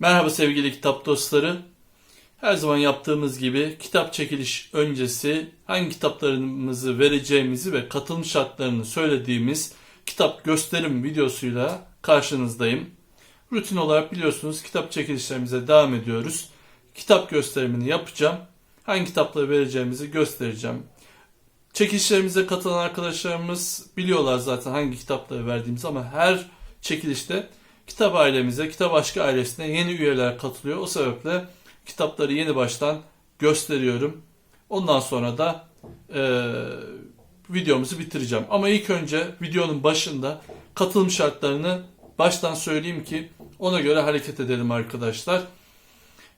Merhaba sevgili kitap dostları. Her zaman yaptığımız gibi kitap çekiliş öncesi hangi kitaplarımızı vereceğimizi ve katılım şartlarını söylediğimiz kitap gösterim videosuyla karşınızdayım. Rutin olarak biliyorsunuz kitap çekilişlerimize devam ediyoruz. Kitap gösterimini yapacağım. Hangi kitapları vereceğimizi göstereceğim. Çekilişlerimize katılan arkadaşlarımız biliyorlar zaten hangi kitapları verdiğimizi ama her çekilişte kitap ailemize, kitap aşkı ailesine yeni üyeler katılıyor. O sebeple kitapları yeni baştan gösteriyorum. Ondan sonra da e, videomuzu bitireceğim. Ama ilk önce videonun başında katılım şartlarını baştan söyleyeyim ki ona göre hareket edelim arkadaşlar.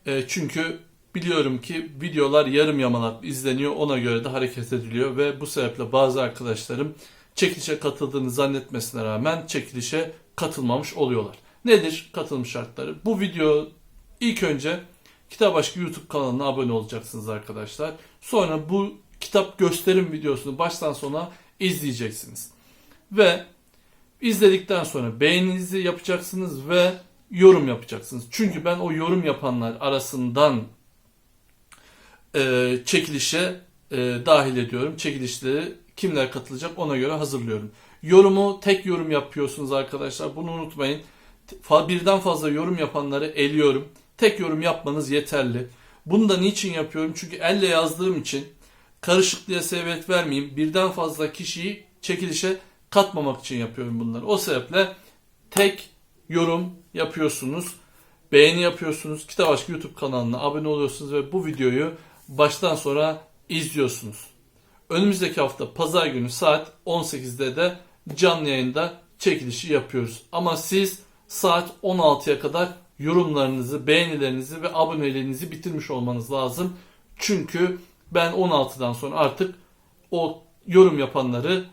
E, çünkü biliyorum ki videolar yarım yamalak izleniyor. Ona göre de hareket ediliyor ve bu sebeple bazı arkadaşlarım çekilişe katıldığını zannetmesine rağmen çekilişe katılmamış oluyorlar. Nedir katılım şartları? Bu video ilk önce Kitap Aşkı YouTube kanalına abone olacaksınız arkadaşlar. Sonra bu kitap gösterim videosunu baştan sona izleyeceksiniz. Ve izledikten sonra beğeninizi yapacaksınız ve yorum yapacaksınız. Çünkü ben o yorum yapanlar arasından e, çekilişe e, dahil ediyorum. Çekilişleri kimler katılacak ona göre hazırlıyorum. Yorumu tek yorum yapıyorsunuz arkadaşlar. Bunu unutmayın. Birden fazla yorum yapanları eliyorum. Tek yorum yapmanız yeterli. Bunu da niçin yapıyorum? Çünkü elle yazdığım için karışıklığa sebebiyet vermeyeyim. Birden fazla kişiyi çekilişe katmamak için yapıyorum bunları. O sebeple tek yorum yapıyorsunuz. Beğeni yapıyorsunuz. Kitap Aşkı YouTube kanalına abone oluyorsunuz ve bu videoyu baştan sonra izliyorsunuz. Önümüzdeki hafta pazar günü saat 18'de de canlı yayında çekilişi yapıyoruz. Ama siz saat 16'ya kadar yorumlarınızı, beğenilerinizi ve aboneliğinizi bitirmiş olmanız lazım. Çünkü ben 16'dan sonra artık o yorum yapanları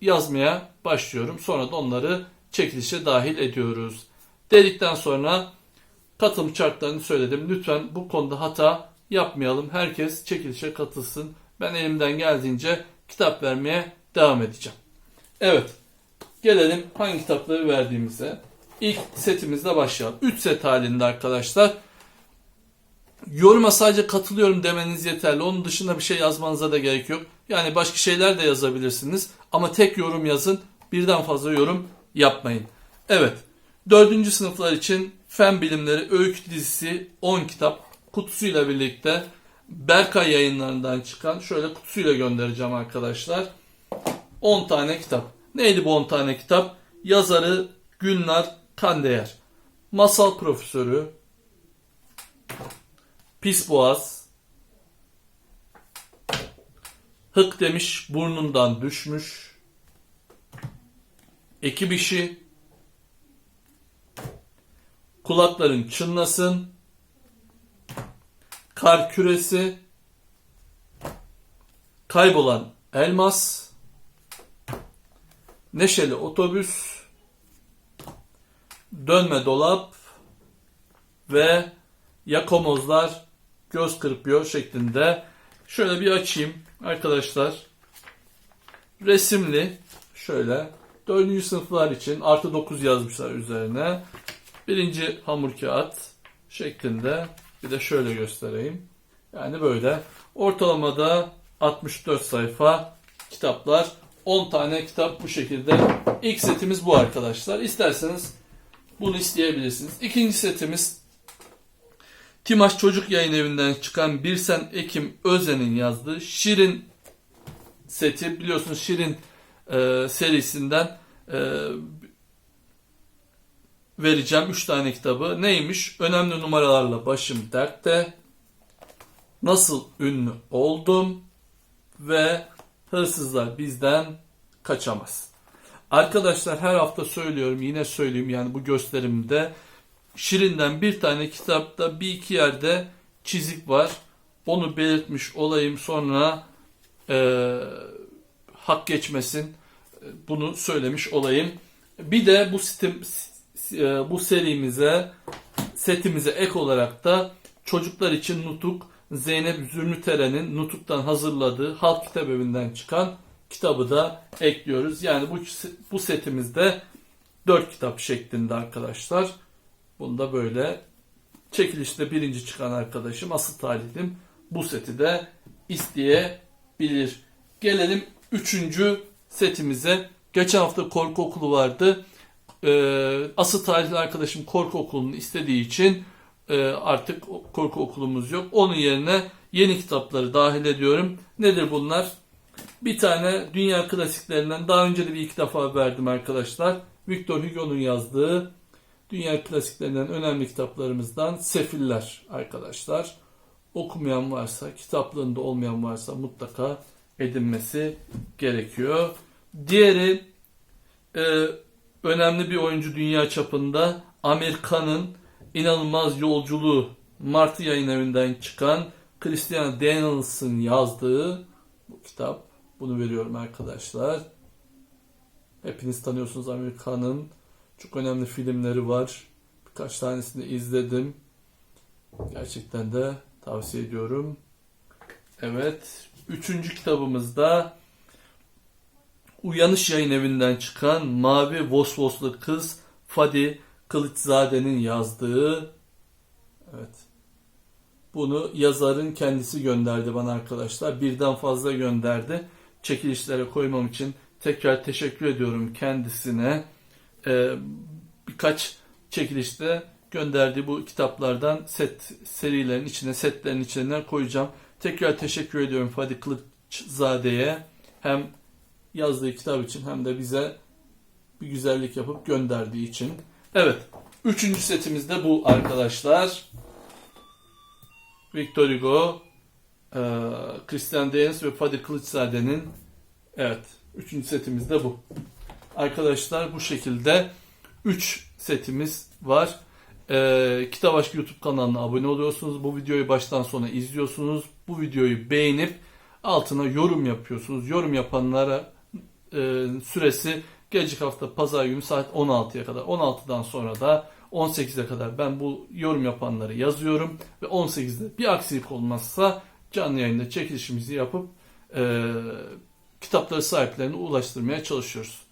yazmaya başlıyorum. Sonra da onları çekilişe dahil ediyoruz. Dedikten sonra katılım şartlarını söyledim. Lütfen bu konuda hata yapmayalım. Herkes çekilişe katılsın. Ben elimden geldiğince kitap vermeye devam edeceğim. Evet. Gelelim hangi kitapları verdiğimize. İlk setimizle başlayalım. 3 set halinde arkadaşlar. Yoruma sadece katılıyorum demeniz yeterli. Onun dışında bir şey yazmanıza da gerek yok. Yani başka şeyler de yazabilirsiniz. Ama tek yorum yazın. Birden fazla yorum yapmayın. Evet. Dördüncü sınıflar için Fen Bilimleri Öykü dizisi 10 kitap kutusuyla birlikte Berkay yayınlarından çıkan şöyle kutusuyla göndereceğim arkadaşlar. 10 tane kitap. Neydi bu 10 tane kitap? Yazarı Gülnar Kandeyer. Masal profesörü. Pis boğaz. Hık demiş burnundan düşmüş. Ekip işi. Kulakların çınlasın. Kar küresi. Kaybolan elmas. Neşeli otobüs. Dönme dolap ve yakomozlar göz kırpıyor şeklinde. Şöyle bir açayım arkadaşlar. Resimli şöyle 4. sınıflar için artı 9 yazmışlar üzerine. Birinci hamur kağıt şeklinde bir de şöyle göstereyim. Yani böyle ortalamada 64 sayfa kitaplar 10 tane kitap bu şekilde. İlk setimiz bu arkadaşlar. İsterseniz bunu isteyebilirsiniz. İkinci setimiz Timaş Çocuk Yayın Evi'nden çıkan Birsen Ekim Özen'in yazdığı Şirin seti. Biliyorsunuz Şirin e, serisinden e, vereceğim 3 tane kitabı. Neymiş? Önemli numaralarla başım dertte. Nasıl ünlü oldum ve hırsızlar bizden kaçamaz. Arkadaşlar her hafta söylüyorum yine söyleyeyim yani bu gösterimde Şirin'den bir tane kitapta bir iki yerde çizik var. Onu belirtmiş olayım sonra e, hak geçmesin bunu söylemiş olayım. Bir de bu sitem, e, bu serimize setimize ek olarak da çocuklar için Nutuk Zeynep Zümrüteren'in Nutuk'tan hazırladığı Halk Kitap Evi'nden çıkan kitabı da ekliyoruz. Yani bu bu setimizde 4 kitap şeklinde arkadaşlar. Bunu da böyle çekilişte birinci çıkan arkadaşım asıl talihlim bu seti de isteyebilir. Gelelim üçüncü setimize. Geçen hafta korku okulu vardı. Ee, asıl talihli arkadaşım korku okulunu istediği için e, artık korku okulumuz yok. Onun yerine yeni kitapları dahil ediyorum. Nedir bunlar? Bir tane dünya klasiklerinden daha önce de bir iki defa verdim arkadaşlar. Victor Hugo'nun yazdığı dünya klasiklerinden önemli kitaplarımızdan Sefiller arkadaşlar. Okumayan varsa, kitaplığında olmayan varsa mutlaka edinmesi gerekiyor. Diğeri e, önemli bir oyuncu dünya çapında Amerika'nın inanılmaz yolculuğu Martı yayın evinden çıkan Christian Daniels'ın yazdığı bu kitap. Bunu veriyorum arkadaşlar. Hepiniz tanıyorsunuz Amerika'nın çok önemli filmleri var. Birkaç tanesini izledim. Gerçekten de tavsiye ediyorum. Evet. Üçüncü kitabımızda Uyanış Yayın Evi'nden çıkan Mavi Vosvoslu Kız Fadi Kılıçzade'nin yazdığı Evet. Bunu yazarın kendisi gönderdi bana arkadaşlar. Birden fazla gönderdi. Çekilişlere koymam için tekrar teşekkür ediyorum kendisine. Ee, birkaç çekilişte gönderdiği bu kitaplardan set serilerin içine, setlerin içinden koyacağım. Tekrar teşekkür ediyorum Fadi Kılıçzade'ye. Hem yazdığı kitap için hem de bize bir güzellik yapıp gönderdiği için. Evet. Üçüncü setimiz de bu arkadaşlar. Victor Hugo, e, Christian Daniels ve Fadi Kılıçzade'nin evet üçüncü setimiz de bu. Arkadaşlar bu şekilde 3 setimiz var. E, Kitap Aşkı YouTube kanalına abone oluyorsunuz. Bu videoyu baştan sona izliyorsunuz. Bu videoyu beğenip altına yorum yapıyorsunuz. Yorum yapanlara e, süresi gelecek hafta pazar günü saat 16'ya kadar. 16'dan sonra da 18'e kadar ben bu yorum yapanları yazıyorum ve 18'de bir aksilik olmazsa canlı yayında çekilişimizi yapıp e, kitapları sahiplerine ulaştırmaya çalışıyoruz.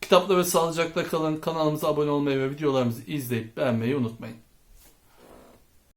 Kitapla ve sağlıcakla kalın kanalımıza abone olmayı ve videolarımızı izleyip beğenmeyi unutmayın.